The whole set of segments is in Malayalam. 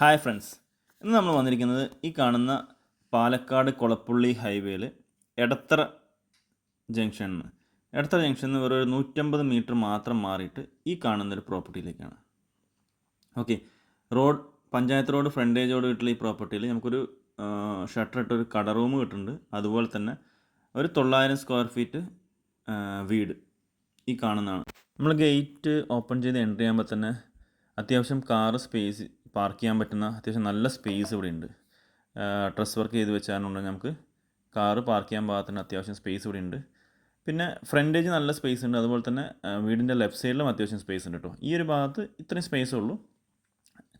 Hi friends. ഇന്ന് നമ്മൾ വന്നിരിക്കുന്നത് ഈ കാണുന്ന പാലക്കാട് കൊളപ്പുള്ളി ഹൈവേയിൽ എടത്തറ ജംഗ്ഷനിൽ എടത്തറ ജംഗ്ഷനിൽ നിന്ന് വെറും നൂറ്റമ്പത് മീറ്റർ മാത്രം മാറിയിട്ട് ഈ കാണുന്ന ഒരു പ്രോപ്പർട്ടിയിലേക്കാണ്. ഓക്കെ. റോഡ് പഞ്ചായത്ത് റോഡ് ഫ്രണ്ടേജോട് കിട്ടുള്ള ഈ പ്രോപ്പർട്ടിയിൽ നമുക്കൊരു ഷട്ടർ ഇട്ട ഒരു കട റൂം കിട്ടുന്നുണ്ട്. അതുപോലെ തന്നെ ഒരു തൊള്ളായിരം സ്ക്വയർ ഫീറ്റ് വീട് ഈ കാണുന്നതാണ്. നമ്മൾ ഗേറ്റ് ഓപ്പൺ ചെയ്ത് എൻട്രി ചെയ്യുമ്പോൾ തന്നെ അത്യാവശ്യം കാറ് സ്പേസ് പാർക്ക് ചെയ്യാൻ പറ്റുന്ന അത്യാവശ്യം നല്ല സ്പേസ് ഇവിടെ ഉണ്ട് ഡ്രസ് വർക്ക് ചെയ്ത് വെച്ചാലുണ്ട് നമുക്ക്. കാറ് പാർക്ക് ചെയ്യാൻ പാകത്തിന് അത്യാവശ്യം സ്പേസ് ഇവിടെ ഉണ്ട് പിന്നെ ഫ്രണ്ടേജ് നല്ല സ്പേസ് ഉണ്ട്. അതുപോലെ തന്നെ വീടിന്റെ ലെഫ്റ്റ് സൈഡിലും അത്യാവശ്യം സ്പേസ് ഉണ്ട് കേട്ടോ ഈ ഒരു ഭാഗത്ത് ഇത്രയും സ്പേസ് ഉള്ളൂ.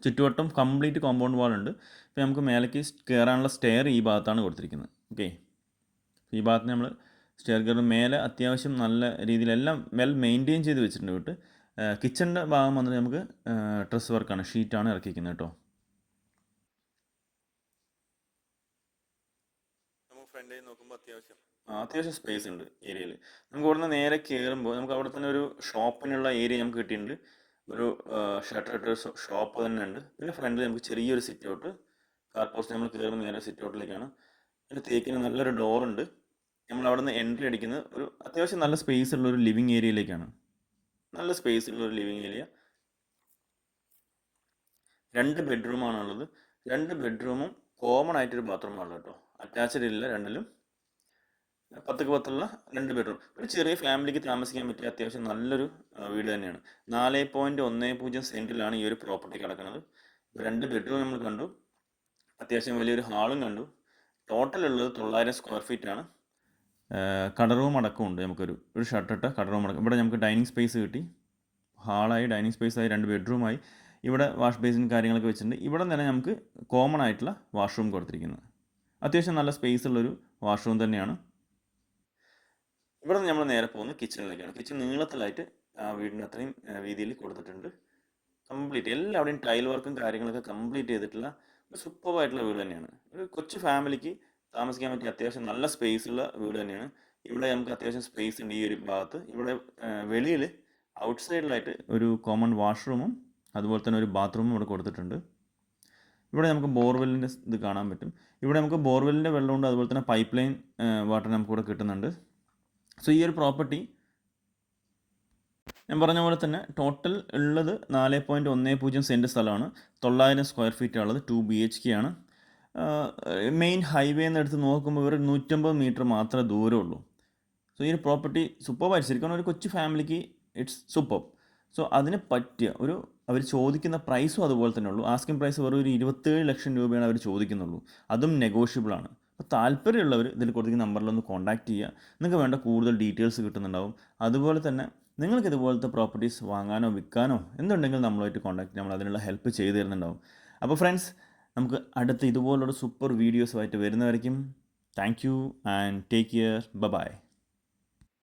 ചുറ്റുവട്ടം കംപ്ലീറ്റ് കോമ്പൗണ്ട് വാൾ ഉണ്ട്. ഇപ്പോൾ നമുക്ക് മേലേക്ക് കയറാനുള്ള സ്റ്റെയർ ഈ ഭാഗത്താണ് കൊടുത്തിരിക്കുന്നത്. ഓക്കെ ഈ ഭാഗത്ത് നമ്മൾ സ്റ്റെയർ കയറും മേലെ അത്യാവശ്യം നല്ല രീതിയിലെല്ലാം വെൽ മെയിന്റെയിൻ ചെയ്ത് വെച്ചിട്ടുണ്ട്. വിട്ട് കിച്ചണിന്റെ ഭാഗം വന്നിട്ട് നമുക്ക് ഡ്രസ് വർക്കാണ് ഷീറ്റാണ് ഇറക്കിയിരിക്കുന്നത് കേട്ടോ. നമുക്ക് ഫ്രണ്ടിൽ നോക്കുമ്പോൾ അത്യാവശ്യം. ആ, അത്യാവശ്യം സ്പേസ് ഉണ്ട് ഏരിയയിൽ നമുക്ക് ഇവിടുന്ന് നേരെ കയറുമ്പോൾ നമുക്ക് അവിടെ തന്നെ ഒരു ഷോപ്പിനുള്ള ഏരിയ നമുക്ക് കിട്ടിയിട്ടുണ്ട്. ഒരു ഷട്ടർ ഇട്ട ഷോപ്പ് തന്നെ ഉണ്ട്. പിന്നെ ഫ്രണ്ടിൽ നമുക്ക് ചെറിയൊരു സിറ്റ് ഔട്ട് കാർ പോസ്റ്റ് നമ്മൾ കയറുന്ന നേരെ സിറ്റ് ഔട്ടിലേക്കാണ് പിന്നെ തേക്കിന് നല്ലൊരു ഡോറുണ്ട് നമ്മൾ അവിടെ നിന്ന് എൻട്രി അടിക്കുന്നത് ഒരു അത്യാവശ്യം നല്ല സ്പേസ് ഉള്ള ഒരു ലിവിങ് ഏരിയയിലേക്കാണ് നല്ല സ്പേസ് ഉള്ള ഒരു ലിവിങ് ഏരിയ രണ്ട് ബെഡ്റൂമാണുള്ളത് രണ്ട് ബെഡ്റൂമും കോമൺ ആയിട്ടൊരു ബാത്റൂമാണ് കേട്ടോ അറ്റാച്ച്ഡ് ഇല്ല രണ്ടിലും. പത്തുക്ക് പത്തുള്ള രണ്ട് ബെഡ്റൂം ഒരു ചെറിയ ഫാമിലിക്ക് താമസിക്കാൻ പറ്റിയ അത്യാവശ്യം നല്ലൊരു വീട് തന്നെയാണ്. നാല് പോയിന്റ് ഒന്ന് പൂജ്യം സെന്റിലാണ് ഈ ഒരു പ്രോപ്പർട്ടി കിടക്കുന്നത്. രണ്ട് ബെഡ്റൂം നമ്മൾ കണ്ടു. അത്യാവശ്യം വലിയൊരു ഹാളും കണ്ടു. ടോട്ടൽ ഉള്ളത് തൊള്ളായിരം സ്ക്വയർ ഫീറ്റ് ആണ്. കടറൂം അടക്കമുണ്ട് നമുക്കൊരു ഒരു ഷർട്ടിട്ട കടറൂം അടക്കം ഇവിടെ നമുക്ക് ഡൈനിങ് സ്പേസ് കിട്ടി. ഹാളായി ഡൈനിങ് സ്പേസായി രണ്ട് ബെഡ്റൂമായി ഇവിടെ വാഷ് ബേസിൻ കാര്യങ്ങളൊക്കെ വെച്ചിട്ടുണ്ട്. ഇവിടെ തന്നെ നമുക്ക് കോമൺ ആയിട്ടുള്ള വാഷ്റൂം കൊടുത്തിരിക്കുന്നത്. അത്യാവശ്യം നല്ല സ്പേസ് ഉള്ളൊരു വാഷ്റൂം തന്നെയാണ്. ഇവിടെ നിന്ന് നമ്മൾ നേരെ പോകുന്നത് കിച്ചണിലേക്കാണ് കിച്ചൺ നീളത്തിലായിട്ട് ആ വീടിന്റെ അത്രയും രീതിയിൽ കൊടുത്തിട്ടുണ്ട്. കംപ്ലീറ്റ് എല്ലാവിടെയും ടൈൽ വർക്കും കാര്യങ്ങളൊക്കെ കംപ്ലീറ്റ് ചെയ്തിട്ടുള്ള ഒരു സൂപ്പറായിട്ടുള്ള വീട് തന്നെയാണ്. ഒരു കൊച്ചു ഫാമിലിക്ക് താമസിക്കാൻ പറ്റിയ അത്യാവശ്യം നല്ല സ്പേസ് ഉള്ള വീട് തന്നെയാണ്. ഇവിടെ നമുക്ക് അത്യാവശ്യം സ്പേസ് ഉണ്ട് ഈ ഒരു ഭാഗത്ത്. ഇവിടെ വെളിയിൽ ഔട്ട്സൈഡിലായിട്ട് ഒരു കോമൺ വാഷ്റൂമും അതുപോലെ തന്നെ ഒരു ബാത്റൂമും ഇവിടെ കൊടുത്തിട്ടുണ്ട്. ഇവിടെ നമുക്ക് ബോർവെല്ലിന്റെ ഇത് കാണാൻ പറ്റും. ഇവിടെ നമുക്ക് ബോർവെല്ലിന്റെ വെള്ളമുണ്ട് അതുപോലെ തന്നെ പൈപ്പ് ലൈൻ വാട്ടർ നമുക്ക് ഇവിടെ കിട്ടുന്നുണ്ട്. സോ ഈ ഒരു പ്രോപ്പർട്ടി ഞാൻ പറഞ്ഞ പോലെ തന്നെ ടോട്ടൽ ഉള്ളത് നാല് പോയിന്റ് ഒന്ന് പൂജ്യം സെന്റ് സ്ഥലമാണ്. തൊള്ളായിരം സ്ക്വയർ ഫീറ്റ് ഉള്ളത് ടു ബി എച്ച് കെ ആണ്. മെയിൻ ഹൈവേ എന്ന് എടുത്ത് നോക്കുമ്പോൾ ഒരു നൂറ്റമ്പത് മീറ്റർ മാത്രമേ ദൂരമുള്ളൂ. സോ ഈ ഒരു പ്രോപ്പർട്ടി സൂപ്പർവായിട്ട് ശരിക്കും ഒരു കൊച്ചു ഫാമിലിക്ക് ഇറ്റ്സ് സൂപ്പർ സോ അതിന് പറ്റിയ ഒരു അവർ ചോദിക്കുന്ന പ്രൈസും അതുപോലെ തന്നെ ഉള്ളൂ. ആസ്കിംഗ് പ്രൈസ് വെറും ഒരു ഇരുപത്തേഴ് ലക്ഷം രൂപയാണ് അവർ ചോദിക്കുന്നുള്ളൂ. അതും നെഗോഷ്യബിൾ ആണ്. അപ്പോൾ താല്പര്യമുള്ളവർ ഇതിൽ കൊടുത്തിരിക്കുന്ന നമ്പറിലൊന്ന് കോൺടാക്റ്റ് ചെയ്യുക. നിങ്ങൾക്ക് വേണ്ട കൂടുതൽ ഡീറ്റെയിൽസ് കിട്ടുന്നുണ്ടാവും. അതുപോലെ തന്നെ നിങ്ങൾക്ക് ഇതുപോലത്തെ പ്രോപ്പർട്ടീസ് വാങ്ങാനോ വിൽക്കാനോ എന്തുണ്ടെങ്കിലും നമ്മളായിട്ട് കോൺടാക്ട് നമ്മൾ അതിനുള്ള ഹെൽപ്പ് ചെയ്തു തരുന്നുണ്ടാവും. അപ്പോൾ ഫ്രണ്ട്സ് നമുക്ക് അടുത്ത ഇതുപോലുള്ള സൂപ്പർ വീഡിയോസുമായിട്ട് വരുന്നവരേക്കും thank you and take care ബ ബൈ